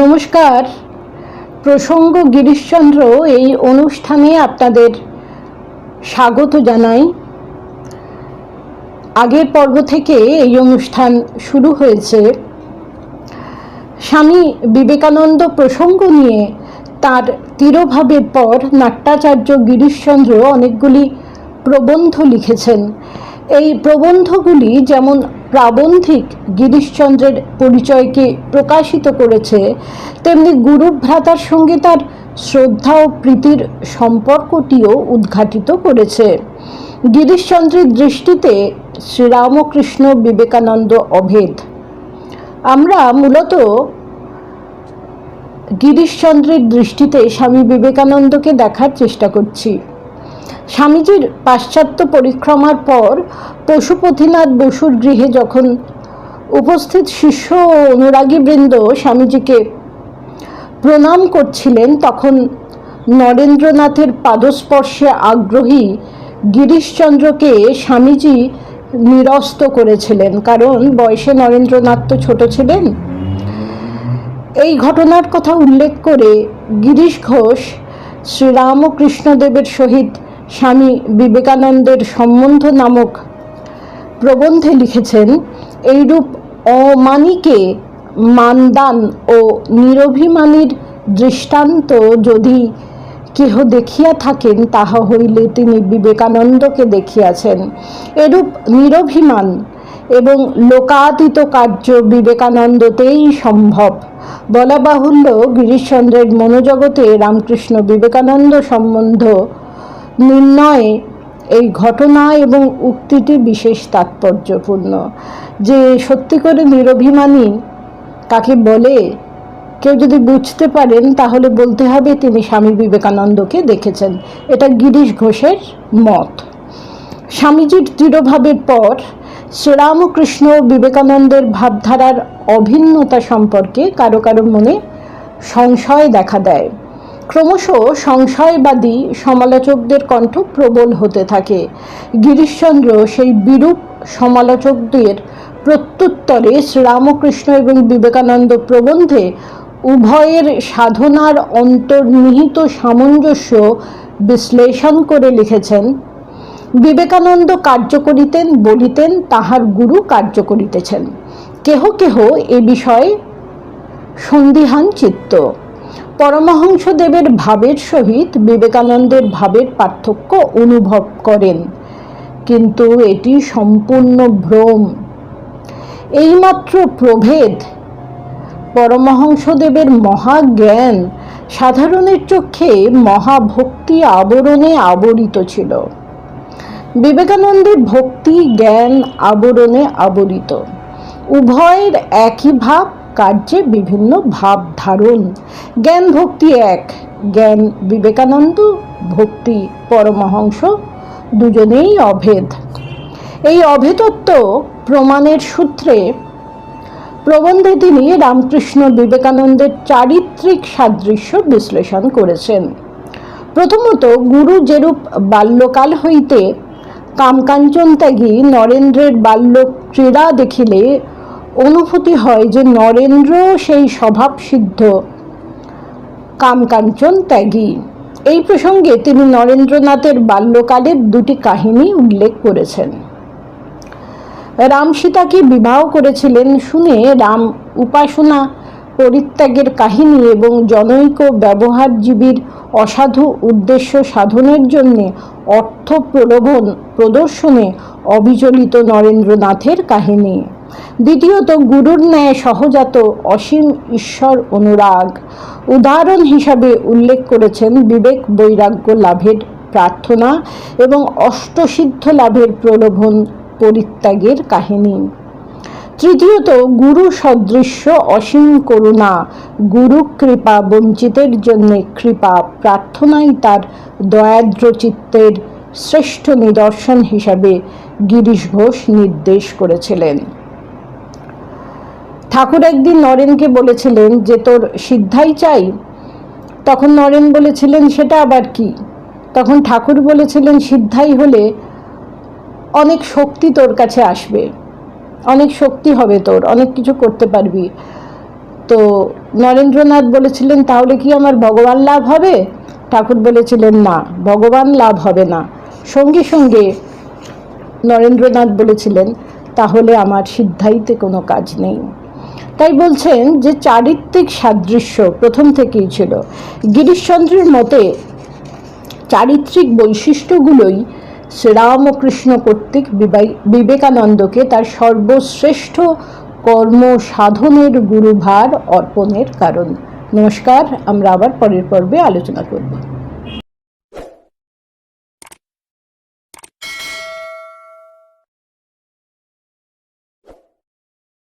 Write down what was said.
নমস্কার। প্রসঙ্গ গিরিশচন্দ্র, এই অনুষ্ঠানে আপনাদের স্বাগত জানাই। আগের পর্ব থেকে এই অনুষ্ঠান শুরু হয়েছে। স্বামী বিবেকানন্দ প্রসঙ্গ নিয়ে তার তিরোভাবের পর নাট্যাচার্য গিরিশচন্দ্র অনেকগুলি প্রবন্ধ লিখেছেন। এই প্রবন্ধগুলি যেমন প্রাবন্ধিক গিরিশচন্দ্রের পরিচয়কে প্রকাশিত করেছে, তেমনি গুরুভ্রাতার সঙ্গে তার শ্রদ্ধা ও প্রীতির সম্পর্কটিও উদ্ঘাটিত করেছে। গিরিশচন্দ্রের দৃষ্টিতে শ্রীরামকৃষ্ণ বিবেকানন্দ অভেদ। আমরা মূলত গিরিশচন্দ্রের দৃষ্টিতে স্বামী বিবেকানন্দকে দেখার চেষ্টা করছি। স্বামীজির পাশ্চাত্য পরিক্রমার পর পশুপতিনাথ বসুর গৃহে যখন উপস্থিত শিষ্য ও অনুরাগীবৃন্দ স্বামীজিকে প্রণাম করছিলেন, তখন নরেন্দ্রনাথের পাদস্পর্শে আগ্রহী গিরিশচন্দ্রকে স্বামীজি নিরস্ত করেছিলেন, কারণ বয়সে নরেন্দ্রনাথ তো ছোট ছিলেন। এই ঘটনার কথা উল্লেখ করে গিরিশ ঘোষ শ্রীরামকৃষ্ণদেবের সহিত স্বামী বিবেকানন্দের সম্বন্ধ নামক প্রবন্ধে লিখেছেন, এইরূপ অমানিকে মানদান ও নিরভিমানীর দৃষ্টান্ত যদি কেহ দেখিয়া থাকেন, তাহা হইলে তিনি বিবেকানন্দকে দেখিয়াছেন। এরূপ নিরভিমান এবং লোকাতীত কার্য বিবেকানন্দতেই সম্ভব। বলা বাহুল্য গিরিশচন্দ্রের মনোজগতে রামকৃষ্ণ বিবেকানন্দ সম্বন্ধ নির্ণয়ে এই ঘটনা এবং উক্তিটি বিশেষ তাৎপর্যপূর্ণ। যে সত্যি করে নিরভিমানী কাকে বলে, কেউ যদি বুঝতে পারেন, তাহলে বলতে হবে তিনি স্বামী বিবেকানন্দকে দেখেছেন। এটা গিরিশ ঘোষের মত। স্বামীজির দৃঢ়ভাবের পর শ্রীরামকৃষ্ণ বিবেকানন্দের ভাবধারার অভিন্নতা সম্পর্কে কারও কারও মনে সংশয় দেখা দেয়। ক্রমশ সংশয়বাদী সমালোচকদের কণ্ঠ প্রবল হতে থাকে। গিরিশচন্দ্র সেই বিরূপ সমালোচকদের প্রত্যুত্তরে শ্রীরামকৃষ্ণ এবং বিবেকানন্দ প্রবন্ধে উভয়ের সাধনার অন্তর্নিহিত সামঞ্জস্য বিশ্লেষণ করে লিখেছেন। বিবেকানন্দ কার্য করিতেন, বলিতেন, তাহার গুরু কার্য করিতেছেন। কেহ কেহ এ বিষয়ে সন্দিহান চিত্ত। পরমহংসদেবের ভাবের সহিত বিবেকানন্দের ভাবের পার্থক্য অনুভব করেন। কিন্তু এটি সম্পূর্ণ ভ্রম। এইমাত্র প্রভেদ, পরমহংসদেবের মহাজ্ঞান সাধারণের চোখে মহাভক্তি আবরণে আবরিত ছিল। বিবেকানন্দের ভক্তি জ্ঞান আবরণে আবরিত। উভয়ের একই ভাব কার্যে বিভিন্ন ভাব ধারণ। জ্ঞান ভক্তি এক, জ্ঞান বিবেকানন্দ, ভক্তি পরমহংস, দুজনেই অভেদ। এই অভেদত্ব প্রমাণের সূত্রে প্রবন্ধে তিনি রামকৃষ্ণ বিবেকানন্দের চারিত্রিক সাদৃশ্য বিশ্লেষণ করেছেন। প্রথমত, গুরু যেরূপ বাল্যকাল হইতে কামকাঞ্চন ত্যাগী নরেন্দ্রের বাল্য ক্রীড়া দেখিলে অনুভূতি হয় যে নরেন্দ্র সেই স্বভাবসিদ্ধ কামকাঞ্চন ত্যাগী। এই প্রসঙ্গে তিনি নরেন্দ্রনাথের বাল্যকালের দুটি কাহিনী উল্লেখ করেছেন। রাম সীতাকে বিবাহ করেছিলেন শুনে রাম উপাসনা, পরিত্যাগের কাহিনী এবং জনৈক ব্যবহারজীবীর অসাধু উদ্দেশ্য সাধনের জন্য অর্থ প্রলোভন প্রদর্শনে অবিচলিত নরেন্দ্রনাথের কাহিনী। দ্বিতীয়ত গুরুর ন্যায় সহজাত অসীম ঈশ্বর অনুরাগ। উদাহরণ হিসাবে উল্লেখ করেছেন বিবেক বৈরাগ্য লাভের প্রার্থনা এবং অষ্টসিদ্ধ লাভের প্রলোভন পরিত্যাগের কাহিনী। তৃতীয়ত গুরু সদৃশ্য অসীম করুণা, গুরু কৃপা বঞ্চিতের জন্য কৃপা, প্রার্থনাই তার দয়াদ্র চিত্তের শ্রেষ্ঠ নিদর্শন হিসাবে গিরিশ ঘোষ নির্দেশ করেছিলেন। ঠাকুর একদিন নরেনকে বলেছিলেন যে, তোর সিদ্ধাই চাই? তখন নরেন বলেছিলেন, সেটা আবার কি? তখন ঠাকুর বলেছিলেন, সিদ্ধাই হলে অনেক শক্তি তোর কাছে আসবে। অনেক শক্তি হবে তোর, অনেক কিছু করতে পারবি। তো নরেন্দ্রনাথ বলেছিলেন, তাহলে কি আমার ভগবান লাভ হবে? ঠাকুর বলেছিলেন, না, ভগবান লাভ হবে না। সঙ্গে সঙ্গে নরেন্দ্রনাথ বলেছিলেন, তাহলে আমার সিদ্ধাইতে কোনো কাজ নেই। তাই বলছেন যে চারিত্রিক সাদৃশ্য প্রথম থেকেই ছিল। গিরিশচন্দ্রের মতে চারিত্রিক বৈশিষ্ট্যগুলোই শ্রীরামকৃষ্ণ কর্তৃক বিবেকানন্দকে তার সর্বশ্রেষ্ঠ কর্ম সাধনের গুরুভার অর্পণের কারণ। নমস্কার, আমরা আবার পরের পর্বে আলোচনা করব।